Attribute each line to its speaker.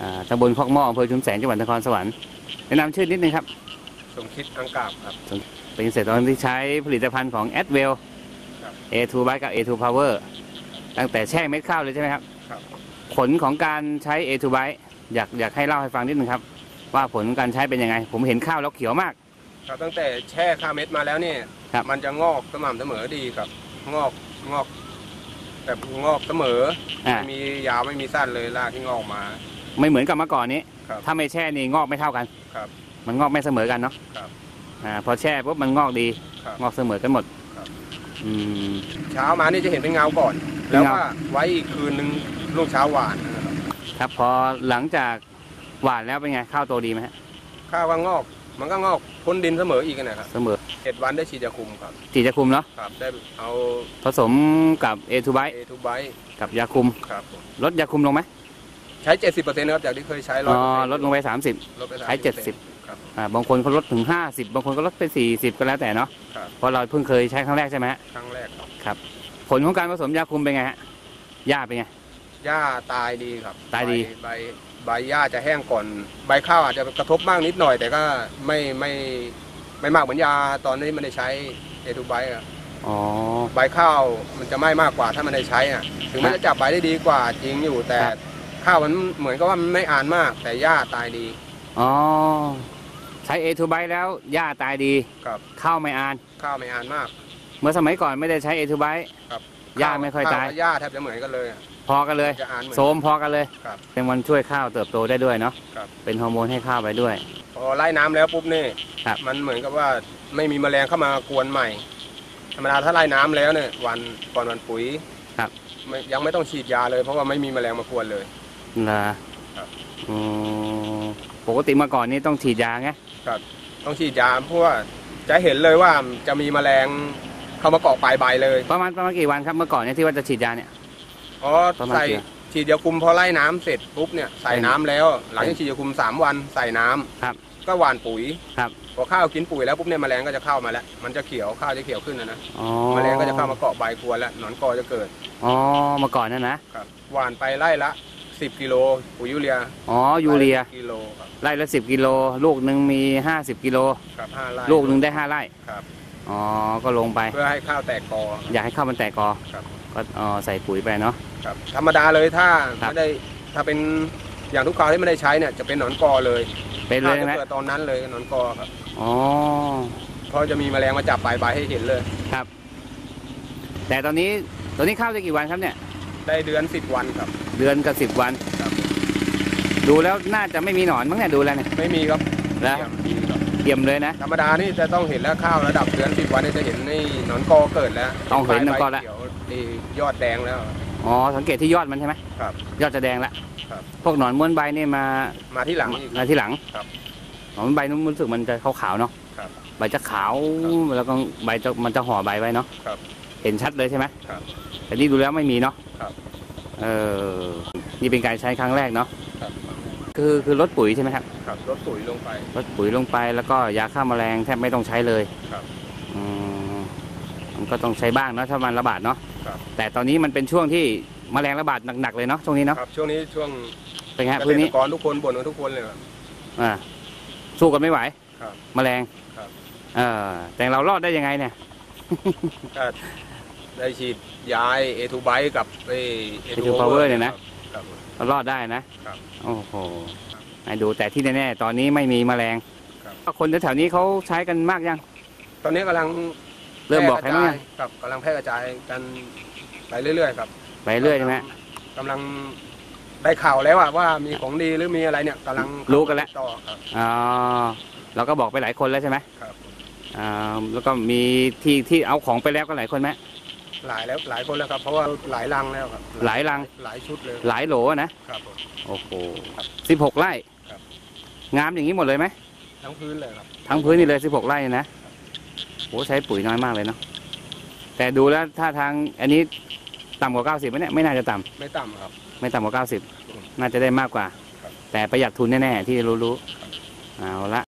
Speaker 1: อ่าตำบลคอกหม้ออำเภอชุมแสงจังหวัดนครสวรรค์แนะนำชื่อนิดนึงครับ
Speaker 2: สมคิดอังกาบครับ
Speaker 1: เป็นเกษตรกรที่ใช้ผลิตภัณฑ์ของ a d w e l l
Speaker 2: ครับ
Speaker 1: A2 b y กับ A2 Power ตั้งแต่แช่เม็ดข้าวเลยใช่ไหมครับ
Speaker 2: ครับ
Speaker 1: ผลของการใช้ A2 b y อยากอยากให้เล่าให้ฟังนิดนึงครับ ว่าผลการใช้เป็นยังไง ผมเห็นข้าวแล้วเขียวมาก
Speaker 2: ครับตั้งแต่แช่ข้าวเม็ดมาแล้วเนี่ย
Speaker 1: ครับ
Speaker 2: มันจะงอกสม่ำเสมอดีครับ งอกงอก แบบงอกเสมอ
Speaker 1: อ่า
Speaker 2: ไม่มียาวไม่มีสั้นเลยรากที่งอกมา
Speaker 1: ไม่เหมือนกับเมื่อก่อนนี้
Speaker 2: ครับ
Speaker 1: ถ้าไม่แช่นี่งอกไม่เท่ากัน
Speaker 2: ครับ
Speaker 1: มันงอกไม่เสมอกันเนาะ
Speaker 2: ครับ
Speaker 1: อ่าพอแช่ปุ๊บมันงอกดี
Speaker 2: ครับ
Speaker 1: งอกเสมอกันหมด
Speaker 2: ครับ
Speaker 1: อืม
Speaker 2: เช้ามานี่จะเห็นเป็นเงาก่อน
Speaker 1: เป็น
Speaker 2: แล้ว
Speaker 1: เงา
Speaker 2: ว่าไว้อีกคืนนึงลูกเช้าหวานนะครับ
Speaker 1: ครับพอหลังจากหวานแล้วเป็นไงข้าวโตดีไหมฮะ
Speaker 2: ข้าวก็งอก มันก็งอกพ้นดินเสมออีกนะครับ
Speaker 1: เสมอ
Speaker 2: เจ็ดวันได้ฉีดยาคุมครับ
Speaker 1: จีจะคุมเนาะ
Speaker 2: ครับ ได้เอา
Speaker 1: ผสมกับ A2 b y
Speaker 2: เอทูไบ
Speaker 1: กับยาคุม
Speaker 2: ครับผม
Speaker 1: ลดยาคุมลงไหม
Speaker 2: ใช้เจ็ดสิบเปอร์เซ็นต์ครับจากที่เคยใช้ร้
Speaker 1: อ๋
Speaker 2: อย
Speaker 1: อลดลงไป 30
Speaker 2: ลดไป
Speaker 1: ใช้
Speaker 2: 30%
Speaker 1: 70
Speaker 2: ครับ
Speaker 1: อ่าบางคนเขาลดถึง 50 บางคนก็ลดไป 40 ก็แล้วแต่เนาะ
Speaker 2: ครับ
Speaker 1: เพราะเราเพิ่งเคยใช้ครั้งแรกใช่ไหมฮะ
Speaker 2: ครั้งแรกครับ
Speaker 1: ผลของการผสมยาคุมเป็นไงฮะหญ้าเป็นไง
Speaker 2: หญ้าตายดีครับ
Speaker 1: ตายดี
Speaker 2: ใบใบใบหญ้าจะแห้งก่อน ใบข้าวอาจจะกระทบบ้างนิดหน่อย แต่ก็ไม่ไม่ไม่มากเหมือนยาตอนนี้ไม่ได้ใช้เอทูไบอะ
Speaker 1: อ๋อ
Speaker 2: ใบข้าวมันจะไหม้มากกว่าถ้ามันได้ใช้อะ ถึงมัน
Speaker 1: ครับ
Speaker 2: จะจับใบได้ดีกว่าจริงอยู่แต่
Speaker 1: ครับ
Speaker 2: ข้าวมันเหมือนกับว่ามันไม่อ่านมาก แต่หญ้าตายดี
Speaker 1: อ๋อใช้ A2 b y แล้วหญ้าตายดี
Speaker 2: ครับ
Speaker 1: ข้าวไม่อ่าน
Speaker 2: ข้าวไม่อ่านมาก
Speaker 1: เมื่อสมัยก่อนไม่ได้ใช้ A2 b y
Speaker 2: ครับ
Speaker 1: หญ้าไม่ค่อย
Speaker 2: ข้ว
Speaker 1: ตาย
Speaker 2: กับหญ้าแทบจะเหมือนกันเลยอะ
Speaker 1: พอกันเลย
Speaker 2: จะอ่านเหมือน
Speaker 1: โสมพอกันเลย
Speaker 2: ครับ
Speaker 1: เป็นวันช่วยข้าวเติบโตได้ด้วยเนาะ
Speaker 2: ครับ
Speaker 1: เป็นฮอร์โมนให้ข้าวไปด้วย
Speaker 2: พอไล่น้ำแล้วปุ๊บนี่
Speaker 1: ครับ
Speaker 2: มันเหมือนกับว่าไม่มีแมลงเข้ามากวนใหม่ ธรรมดาถ้าไล่น้ำแล้วเนี่ยวันก่อนวันปุ๋ย
Speaker 1: ครับ
Speaker 2: ไม่ยังไม่ต้องฉีดยาเลยเพราะว่าไม่มีแมลงมากวนเลย
Speaker 1: เหรอ
Speaker 2: ครับ
Speaker 1: อ๋อปกติเมื่อก่อนนี้ต้องฉีดยาไง
Speaker 2: ต้องฉีดยาเพราะว่าจะเห็นเลยว่าจะมีแมลงเข้ามาเกาะปลายใบเลย
Speaker 1: ประมาณประมาณกี่วันครับเมื่อก่อนเนี่ยที่ว่าจะฉีดยาเนี่ย
Speaker 2: อ๋อ
Speaker 1: ประมาณ
Speaker 2: ใส่
Speaker 1: กี่
Speaker 2: ฉีดยาคุมพอไล่น้ำเสร็จปุ๊บเนี่ยใส่น้ำแล้ว หลังจากฉีดยาคุมสามวันใส่น้ำ
Speaker 1: ครับ
Speaker 2: ก็หว่านปุ๋ย
Speaker 1: ครับ
Speaker 2: พอข้าวกินปุ๋ยแล้วปุ๊บเนี่ยแมลงก็จะเข้ามาแล้ว มันจะเขียวข้าวจะเขียวขึ้นนะนะ
Speaker 1: อ๋อ
Speaker 2: แมลงก็จะเข้ามาเกาะใบกวนแล้วหนอนกอจะเกิด
Speaker 1: อ๋อเมื่อก่อนนั่นนะ
Speaker 2: ครับหว่านไปไล่ละ 10กิโลปุ๋ยยูเรีย
Speaker 1: อ๋อยูเรีย
Speaker 2: ไล่ละ10กิโลครับ
Speaker 1: ไร่ละสิบกิโล ลูกหนึ่งมีห้าสิบกิโล
Speaker 2: ครับห้าไร่
Speaker 1: ลูกหนึ่งได้ห้าไร่
Speaker 2: ครับ
Speaker 1: อ๋อก็ลงไป
Speaker 2: เพื่อให้ข้าวแตกกอ
Speaker 1: อยากให้ข้าวมันแตกกอ
Speaker 2: ครับ
Speaker 1: ก็อ๋อใส่ปุ๋ยไปเนาะ
Speaker 2: ครับธรรมดาเลยถ้า
Speaker 1: ครับ
Speaker 2: ไม่ได้ถ้าเป็นอย่างทุกคราวที่ไม่ได้ใช้เนี่ยจะเป็นหนอนกอเลย
Speaker 1: เป็นเลย
Speaker 2: ข้าวจะ
Speaker 1: ไหม
Speaker 2: เกิดตอนนั้นเลยหนอนกอครับ
Speaker 1: อ๋อ
Speaker 2: เพราะจะมีแมลงมาจับปลายใบให้เห็นเลย
Speaker 1: แต่ตอนนี้ตอนนี้ข้าวจะกี่วันครับเนี่ย
Speaker 2: ได้เดือนสิบวันครับ
Speaker 1: เดือนกับสิบวัน
Speaker 2: ครับ
Speaker 1: ดูแล้วน่าจะไม่มีหนอนมั้งเนี่ยดูแล้วเนี่ย
Speaker 2: ไม่มีครับ
Speaker 1: แล้ว
Speaker 2: มีครับ
Speaker 1: เตรียมเลยนะ
Speaker 2: ธรรมดานี่จะต้องเห็นแล้วข้าวระดับเดือนสิบวันนี่จะเห็นนี่หนอนกอเกิดแล้ว
Speaker 1: ต้องเห็นหนอนกอแล้ว
Speaker 2: ใบเขียวนี่ยอดแดงแล้ว
Speaker 1: อ๋อสังเกตที่ยอดมันใช่ไหม
Speaker 2: ครับ
Speaker 1: ยอดจะแดงละ
Speaker 2: ครับ
Speaker 1: พวกหนอนม้วนใบนี่มา
Speaker 2: มาที่หลังอีก
Speaker 1: มาที่หลัง
Speaker 2: ครับ
Speaker 1: หนอนใบนู้นรู้สึกมันจะขาวๆเนาะ
Speaker 2: ครับ
Speaker 1: ใบจะขาว
Speaker 2: ครับ
Speaker 1: แล้วก็ใบจะมันจะห่อใบไว้เนาะ
Speaker 2: ครับ
Speaker 1: เห็นชัดเลยใช่ไหม
Speaker 2: ครับ
Speaker 1: แต่นี่ดูแล้วไม่มีเนาะ
Speaker 2: ครับ
Speaker 1: เออนี่เป็นการใช้ครั้งแรกเนาะ
Speaker 2: ครับ
Speaker 1: คือคือลดปุ๋ยใช่ไหมครับ
Speaker 2: ครับลดปุ๋ยลงไป
Speaker 1: ลดปุ๋ยลงไปแล้วก็ยาฆ่าแมลงแทบไม่ต้องใช้เลย
Speaker 2: ครับ
Speaker 1: อืมมันก็ต้องใช้บ้างเนาะถ้ามันระบาดเนาะ
Speaker 2: ครับ
Speaker 1: แต่ตอนนี้มันเป็นช่วงที่แมลงระบาดหนักๆเลยเนาะช่วงนี้เนาะ
Speaker 2: ครับ ช่วงนี้ช่วง
Speaker 1: เป็นไงฮะ
Speaker 2: เก
Speaker 1: พื้น
Speaker 2: ษต
Speaker 1: นี้
Speaker 2: รกรทุกคนบ่นกันทุกคนเลยครับ
Speaker 1: อ่าสู้กันไม่ไหว
Speaker 2: ครับ
Speaker 1: แมลง
Speaker 2: ครับ
Speaker 1: เออแต่เรารอดได้ยังไงเนี่ย
Speaker 2: ก็ได้ฉีดยาเอทูไบกับเอ
Speaker 1: A2 Power เนี่ยนะ
Speaker 2: ครับ
Speaker 1: เรารอดได้นะครับ โอ้โหให้ดูแต่ที่แน่ๆตอนนี้ไม่มีแมลง
Speaker 2: ครับ
Speaker 1: คนแถวๆนี้เขาใช้กันมากยัง
Speaker 2: ตอนนี้กำลัง
Speaker 1: เริ่มบอกใครบ้าง
Speaker 2: แพร่
Speaker 1: ยัง
Speaker 2: กระจายครับกำลังแพร่กระจายกันไปเรื่อยๆครับ
Speaker 1: ไปเรื่อยใช่ไหม
Speaker 2: กำลังได้ข่าวแล้วอะว่ามีของดีหรือมีอะไรเนี่ยกำลัง
Speaker 1: รู้กันแล้ว
Speaker 2: ต่อครับ
Speaker 1: อ๋อเราก็บอกไปหลายคนแล้วใช่ไหม
Speaker 2: ครับ
Speaker 1: อ่าแล้วก็มีที่ที่เอาของไปแล้วก็หลายคนไหม
Speaker 2: หลายแล้วหลายคนแล้วครับ เพราะว่าหลายรังแล้วครับ
Speaker 1: หลายรัง
Speaker 2: หลายชุดเลย
Speaker 1: หลายโหลนะครับ
Speaker 2: ผม
Speaker 1: โอ้โหสิบหกไร่
Speaker 2: ครับ
Speaker 1: งามอย่างนี้หมดเลยไหม
Speaker 2: ทั้งพื้นเลยครับ
Speaker 1: ทั้งพื้นนี่เลยสิบหกไร่นะโหใช้ปุ๋ยน้อยมากเลยเนาะแต่ดูแล้วถ้าทางอันนี้ต่ำกว่าเก้าสิบไหมเนี่ยไม่น่าจะต่ำ
Speaker 2: ไม่ต่ำครับ
Speaker 1: ไม่ต่ำกว่าเก้าสิบ
Speaker 2: อืม
Speaker 1: น่าจะได้มากกว่า
Speaker 2: ครับ
Speaker 1: แต่ประหยัดทุนแน่ ๆ ที่รู้ๆเอาละ